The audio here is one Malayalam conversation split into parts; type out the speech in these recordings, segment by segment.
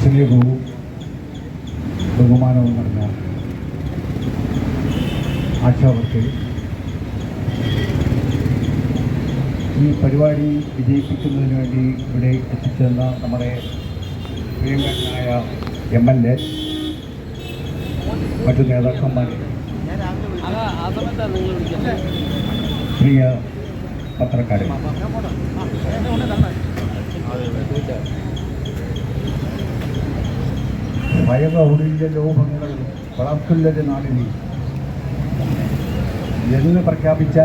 സ്നേഹവും ബഹുമാനവും നിറഞ്ഞ ആശാവർക്ക് ഈ പരിപാടി വിജയിപ്പിക്കുന്നതിന് വേണ്ടി ഇവിടെ എത്തിച്ചേർന്ന നമ്മുടെ പ്രിയങ്കരനായ എം എൽ എ മറ്റു നേതാക്കന്മാർ പ്രിയ പത്രക്കാരെ. ഭയബഹുല്യ ലോഭങ്ങൾ വളർത്തുള്ളൊരു നാടിനി. എന്ന് പ്രഖ്യാപിച്ച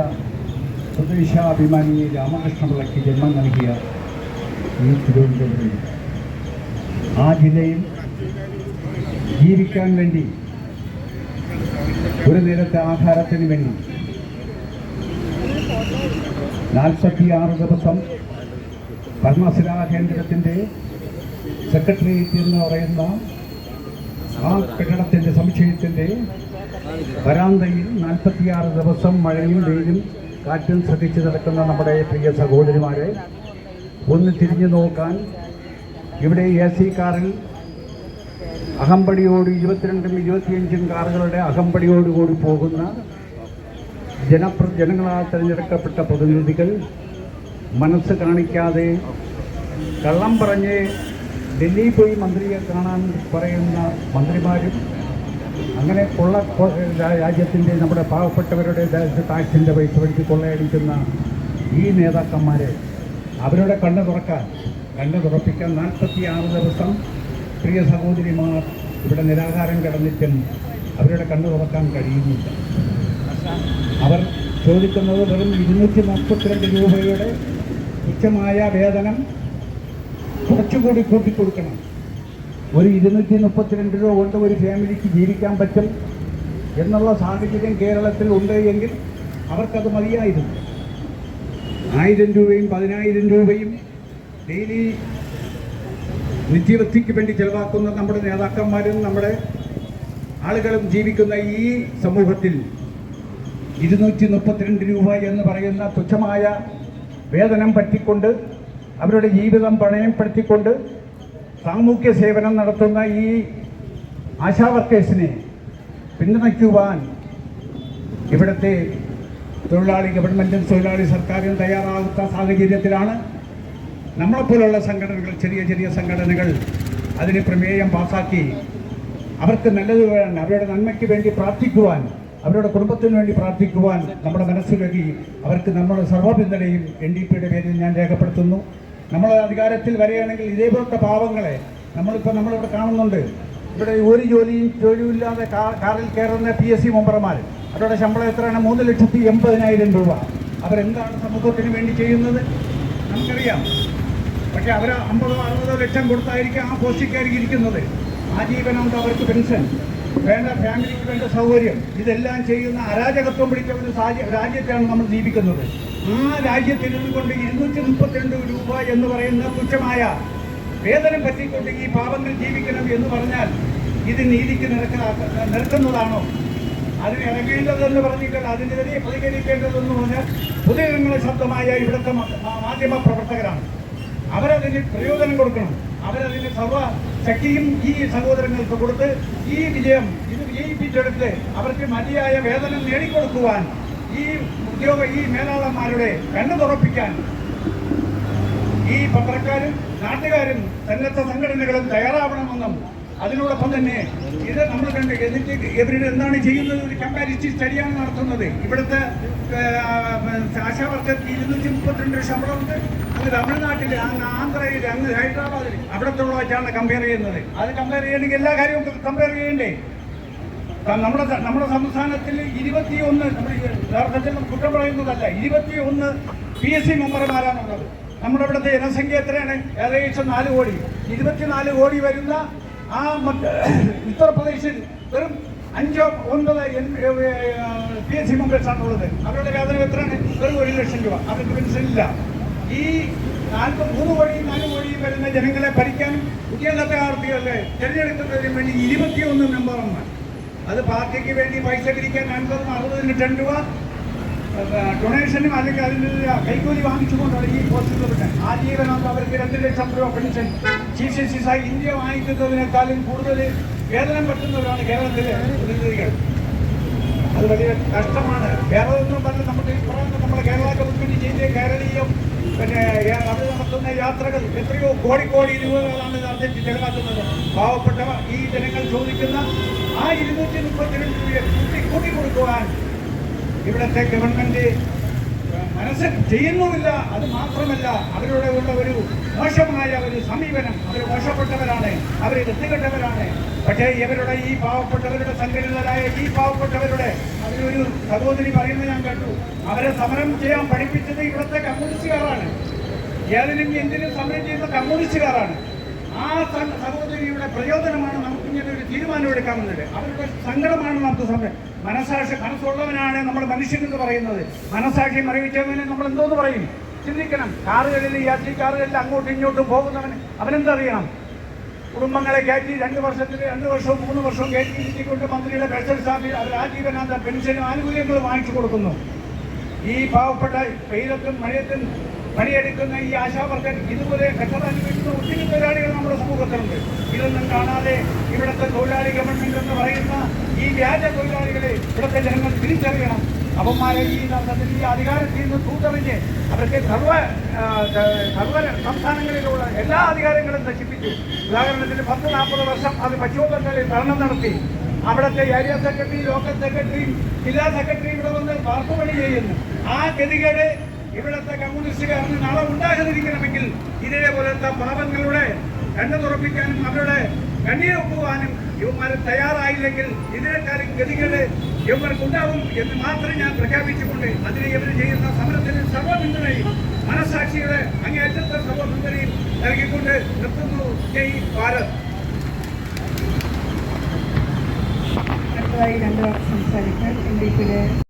സ്വദേശാഭിമാനി രാമകൃഷ്ണപിള്ളയ്ക്ക് ജന്മം നൽകിയ ഈ തിരുവനന്തപുരം ആ ജില്ലയിൽ ജീവിക്കാൻ വേണ്ടി ഒരു നേരത്തെ ആഹാരത്തിന് വേണ്ടി നാൽപ്പത്തിയാറ് ദിവസം പത്മശിലാ കേന്ദ്രത്തിന്റെ സെക്രട്ടേറിയറ്റ് എന്ന് പറയുന്ന ആ കെട്ടിടത്തിന്റെ സമുച്ചയത്തിന്റെ വരാന്തയിൽ നാൽപ്പത്തിയാറ് ദിവസം മഴയും വെയിലും കാറ്റും ശ്രദ്ധിച്ച് നടക്കുന്ന നമ്മുടെ പ്രിയ സഹോദരിമാരെ ഒന്ന് തിരിഞ്ഞു നോക്കാൻ ഇവിടെ എ സി കാറിൽ അകമ്പടിയോട് ഇരുപത്തിരണ്ടും ഇരുപത്തിയഞ്ചും കാറുകളുടെ അകമ്പടിയോടുകൂടി പോകുന്ന ജനപ്ര ജനങ്ങളാൽ തിരഞ്ഞെടുക്കപ്പെട്ട പ്രതിനിധികൾ മനസ്സ് കാണിക്കാതെ കള്ളം പറഞ്ഞ് ഡൽഹി പോയി മന്ത്രിയെ കാണാൻ പറയുന്ന മന്ത്രിമാരും അങ്ങനെ കൊള്ള രാജ്യത്തിന്റെ നമ്മുടെ പാവപ്പെട്ടവരുടെ ടാക്സിന്റെ പൈസ വഴിക്ക് കൊള്ളയടിക്കുന്ന ഈ നേതാക്കന്മാരെ അവരുടെ കണ്ണ് തുറക്കാൻ കണ്ണ് തുറപ്പിക്കാൻ നാൽപ്പത്തി ആറ് ദിവസം പ്രിയ സഹോദരിമാർ ഇവിടെ നിരാഹാരം കിടന്നിട്ടും അവരുടെ കണ്ണ് തുറക്കാൻ കഴിയുന്നില്ല. അവർ ചോദിക്കുന്നത് വെറും ഇരുന്നൂറ്റി മുപ്പത്തിരണ്ട് രൂപയുടെ തുച്ഛമായ വേതനം കുറച്ചുകൂടി കൂട്ടിക്കൊടുക്കണം. ഒരു ഇരുന്നൂറ്റി മുപ്പത്തിരണ്ട് രൂപ കൊണ്ട് ഒരു ഫാമിലിക്ക് ജീവിക്കാൻ പറ്റും എന്നുള്ള സാഹചര്യം കേരളത്തിൽ ഉണ്ട് എങ്കിൽ അവർക്കത് മതിയായിരുന്നു. ആയിരം രൂപയും പതിനായിരം രൂപയും ഡെയിലി നിത്യവൃത്തിക്ക് വേണ്ടി ചെലവാക്കുന്ന നമ്മുടെ നേതാക്കന്മാരും നമ്മുടെ ആളുകളും ജീവിക്കുന്ന ഈ സമൂഹത്തിൽ ഇരുന്നൂറ്റി മുപ്പത്തിരണ്ട് രൂപ എന്ന് പറയുന്ന തുച്ഛമായ വേതനം പറ്റിക്കൊണ്ട് അവരുടെ ജീവിതം പണയപ്പെടുത്തിക്കൊണ്ട് സാമൂഹ്യ സേവനം നടത്തുന്ന ഈ ആശാ വർക്കേഴ്സിനെ പിന്തുണയ്ക്കുവാൻ ഇവിടുത്തെ തൊഴിലാളി ഗവൺമെന്റും തൊഴിലാളി സർക്കാരും തയ്യാറാകാത്ത സാഹചര്യത്തിലാണ് നമ്മളെപ്പോലുള്ള സംഘടനകൾ ചെറിയ ചെറിയ സംഘടനകൾ അതിന് പ്രമേയം പാസാക്കി അവർക്ക് നല്ലത് വേണം അവരുടെ നന്മയ്ക്ക് വേണ്ടി പ്രാർത്ഥിക്കുവാൻ അവരുടെ കുടുംബത്തിന് വേണ്ടി പ്രാർത്ഥിക്കുവാൻ നമ്മുടെ മനസ്സിലൊരുക്കി അവർക്ക് നമ്മുടെ സർവപിന്തുണയും എൻ ഡി പിയുടെ പേരിൽ ഞാൻ രേഖപ്പെടുത്തുന്നു. നമ്മൾ അധികാരത്തിൽ വരികയാണെങ്കിൽ ഇതേപോലത്തെ പാവങ്ങളെ നമ്മളിപ്പോൾ നമ്മളിവിടെ കാണുന്നുണ്ട്. ഇവിടെ ഒരു ജോലിയും കാ- കാറിൽ കയറുന്ന പി എസ് സി മെമ്പർമാർ അവരുടെ ശമ്പളം എത്രയാണ്? മൂന്ന് ലക്ഷത്തി എൺപതിനായിരം രൂപ. അവരെന്താണ് സമൂഹത്തിന് വേണ്ടി ചെയ്യുന്നത്? നമുക്കറിയാം. പക്ഷെ അവർ അമ്പതോ അറുപതോ ലക്ഷം കൊടുത്തായിരിക്കും ആ പോസ്റ്റിക്കായിരിക്കും ഇരിക്കുന്നത്. ആജീവനമുണ്ട് അവർക്ക് പെൻഷൻ വേണ്ട ഫാമിലിക്ക് വേണ്ട സൗകര്യം ഇതെല്ലാം ചെയ്യുന്ന അരാജകത്വം പിടിച്ച ഒരു രാജ്യത്താണ് നമ്മൾ ജീവിക്കുന്നത്. ആ രാജ്യത്തിൽ നിന്നുകൊണ്ട് ഇരുന്നൂറ്റി മുപ്പത്തിരണ്ട് രൂപ എന്ന് പറയുന്ന തുച്ഛമായ വേതനം പറ്റിക്കൊണ്ട് ഈ പാവങ്ങൾ ജീവിക്കണം എന്ന് പറഞ്ഞാൽ ഇത് നീതിക്ക് നിരക്കാ- നിരക്കുന്നതാണോ? അതിന് ഇറങ്ങേണ്ടതെന്ന് പറഞ്ഞിട്ട് അതിനെതിരെ പ്രതികരിക്കേണ്ടതെന്ന് പറഞ്ഞാൽ പൊതുജനങ്ങളെ ശബ്ദമായ ഇവിടുത്തെ മാധ്യമ പ്രവർത്തകരാണ്. അവരതിന് പ്രയോജനം കൊടുക്കണം. അവരതിന് സർവ ശക്തിയും ഈ സഹോദരങ്ങൾക്ക് കൊടുത്ത് ഈ വിജയം ഇത് വിജയിപ്പിച്ചെടുത്ത് അവർക്ക് മതിയായ വേതനം നേടിക്കൊടുക്കുവാൻ ഈ ഉദ്യോഗ ഈ മേലാളന്മാരുടെ കണ്ണു തുറപ്പിക്കാൻ ഈ പത്രക്കാരും നാട്ടുകാരും സന്നദ്ധ സംഘടനകളും തയ്യാറാവണമെന്നും അതിനോടൊപ്പം തന്നെ ഇത് നമ്മൾ കണ്ട് എന്നിട്ട് ഇവരുടെ എന്താണ് ചെയ്യുന്നത്? ഒരു കമ്പാരിറ്റീവ് സ്റ്റഡിയാണ് നടത്തുന്നത്. ഇവിടുത്തെ ആശാവർക്കർക്ക് ഇരുന്നൂറ്റി മുപ്പത്തിരണ്ട് ശമ്പളമുണ്ട്. അത് തമിഴ്നാട്ടിൽ അങ്ങ് ആന്ധ്രയിൽ അങ്ങ് ഹൈദരാബാദിൽ അവിടത്തുള്ള വെച്ചാണ് കമ്പയർ ചെയ്യുന്നത്. അത് കമ്പയർ ചെയ്യണമെങ്കിൽ എല്ലാ കാര്യവും കമ്പയർ ചെയ്യണ്ടേ? നമ്മുടെ നമ്മുടെ സംസ്ഥാനത്തിൽ ഇരുപത്തിയൊന്ന് യഥാർത്ഥത്തിൽ കുറ്റം പറയുന്നതല്ല ഇരുപത്തിയൊന്ന് പി എസ് സി മെമ്പർമാരാണുള്ളത് നമ്മുടെ ഇവിടുത്തെ ജനസംഖ്യ എത്രയാണ്? ഏകദേശം നാല് കോടി. ഇരുപത്തിനാല് കോടി വരുന്ന ആ ഉത്തർപ്രദേശിൽ വെറും അഞ്ചോ ഒൻപത് പി എസ് സി മെമ്പേഴ്സാണുള്ളത് അവരുടെ വേതനം എത്രയാണ്? വെറും ഒരു ലക്ഷം രൂപ. അവർക്ക് പെൻഷനില്ല ഈ നാൽപ്പത് മൂന്ന് കോടിയും നാല് കോടിയും വരുന്ന ജനങ്ങളെ ഭരിക്കാൻ ഉദ്യോഗസ്ഥർക്ക് തിരഞ്ഞെടുക്കുന്നതിന് വേണ്ടി ഇരുപത്തിയൊന്ന് മെമ്പർമാർ അത് പാർട്ടിക്ക് വേണ്ടി പൈസ പിരിക്കാൻ അൻപതും അറുപതും ലക്ഷം രൂപ ഡൊണേഷനും അല്ലെങ്കിൽ അതിന്റെ കൈക്കൂലി വാങ്ങിച്ചുകൊണ്ടാണ് ഈ പോസ്റ്റുകൾ ആജീവനാകുമ്പോൾ അവർക്ക് രണ്ട് ലക്ഷം രൂപ പെൻഷൻ ചീഫ് ജസ്റ്റിസായി ഇന്ത്യ വാങ്ങിക്കുന്നതിനേക്കാളും കൂടുതൽ വേതനം പറ്റുന്നവരാണ് കേരളത്തിലെ പ്രതിനിധികൾ. അത് വലിയ കഷ്ടമാണ്. കേരളത്തിൽ പറഞ്ഞ് നമുക്ക് ഈ പറയുന്ന നമ്മുടെ കേരള ഗവൺമെന്റ് ചെയ്ത കേരളീയം പിന്നെ അത് നടത്തുന്ന യാത്രകൾ എത്രയോ കോടി കോടി രൂപകളാണ് നടത്തി ചെലവാക്കുന്നത് പാവപ്പെട്ട ഈ ജനങ്ങൾ ചോദിക്കുന്ന ആ ഇരുന്നൂറ്റി മുപ്പത്തിരണ്ട് രൂപയെ കൂട്ടി കൂട്ടി കൊടുക്കുവാൻ ഇവിടുത്തെ ഗവൺമെന്റ് മനസ്സ് ചെയ്യുന്നുമില്ല അത് മാത്രമല്ല അവരുടെ ഉള്ള ഒരു മോശമായ ഒരു സമീപനം. അവർ മോശപ്പെട്ടവരാണ് അവർ വൃത്തികെട്ടവരാണ് പക്ഷേ ഇവരുടെ ഈ പാവപ്പെട്ടവരുടെ സംഘടിതരായ ഈ പാവപ്പെട്ടവരുടെ അവരൊരു സഹോദരി പറയുന്നത് ഞാൻ കേട്ടു. അവരെ സമരം ചെയ്യാൻ പഠിപ്പിച്ചത് ഇവിടുത്തെ കമ്മ്യൂണിസ്റ്റുകാരാണ്. ഏതിനും എന്തിനും സമരം ചെയ്യുന്ന കമ്മ്യൂണിസ്റ്റുകാരാണ്. ആ സഹോദരിയുടെ പ്രയോജനമാണ് നമുക്ക് ഇങ്ങനെ ഒരു തീരുമാനം എടുക്കാമെന്നത്. അവരുടെ സങ്കടമാണ് നമുക്ക് സമയം മനസാക്ഷി മനസ്സുള്ളവനാണ് നമ്മൾ മനുഷ്യൻ എന്ന് പറയുന്നത്. മനസാക്ഷി മറിയിച്ചവനെ നമ്മൾ എന്തോന്ന് പറയും? ചിന്തിക്കണം. കാറുകളിൽ യാത്രി കാറുകളിൽ അങ്ങോട്ടും ഇങ്ങോട്ടും പോകുന്നവന് അവനെന്തറിയണം? കുടുംബങ്ങളെ കയറ്റി രണ്ട് വർഷത്തിൽ രണ്ട് വർഷവും മൂന്ന് വർഷവും കയറ്റി ഇരുത്തിക്കൊണ്ട് മന്ത്രിയുടെ പെൻഷൻ സ്ഥാപി അവർ ആജീവനാന്ത പെൻഷനും ആനുകൂല്യങ്ങൾ വാങ്ങിച്ചു കൊടുക്കുന്നു. ഈ പാവപ്പെട്ട വെയിലത്തും മഴയത്തും പണിയെടുക്കുന്ന ഈ ആശാവർക്കൻ ഇതുപോലെ കഷ്ടത അനുഭവിക്കുന്ന. ഇതൊന്നും കാണാതെ ഇവിടുത്തെ തൊഴിലാളി ഗവൺമെന്റ് എന്ന് പറയുന്ന ഈ വ്യാജ തൊഴിലാളികളെ ഇവിടുത്തെ ജനങ്ങൾ തിരിച്ചറിയണം. അവന്മാരെ ഈ ഈ അധികാരത്തിൽ നിന്ന് തൂത്തറിഞ്ഞ് അവർക്ക് സർവ സർവ സംസ്ഥാനങ്ങളിലുള്ള എല്ലാ അധികാരങ്ങളും നശിപ്പിച്ചു ഉദാഹരണത്തിന് പത്ത് നാൽപ്പത് വർഷം അത് പശ്ചിമ ബംഗാളിൽ ഭരണം നടത്തി. അവിടുത്തെ ഏരിയ സെക്രട്ടറി ലോക്കൽ സെക്രട്ടറി ജില്ലാ സെക്രട്ടറി ഇവിടെ വന്ന് വാർപ്പുപണി ചെയ്യുന്നു. ആ ഗതികേട് ഇവിടുത്തെ കമ്മ്യൂണിസ്റ്റുകാരന് നാളെ ഉണ്ടാകാതിരിക്കണമെങ്കിൽ ഇതേപോലത്തെ പാപങ്ങളുടെ കണ്ണു തുറപ്പിക്കാനും അവരുടെ കണ്ണീരൊപ്പുവാനും ഇവന്മാർ തയ്യാറായില്ലെങ്കിൽ ഇതിനേക്കാളും ഗതികേട് ഇവർക്കുണ്ടാവും എന്ന് മാത്രം ഞാൻ പ്രഖ്യാപിച്ചുകൊണ്ട് അതിന് ഇവർ ചെയ്യുന്ന സമരത്തിന് സർവപിന്തുണയും മനസാക്ഷിയുടെ അങ്ങേയറ്റത്തെ സർവപിന്തുണയും നൽകിക്കൊണ്ട് നിർത്തുന്നു. ജയ് ഭാരത്. അടുത്തതായി രണ്ട് സംസാരിക്കാൻ എന്റെ ഡി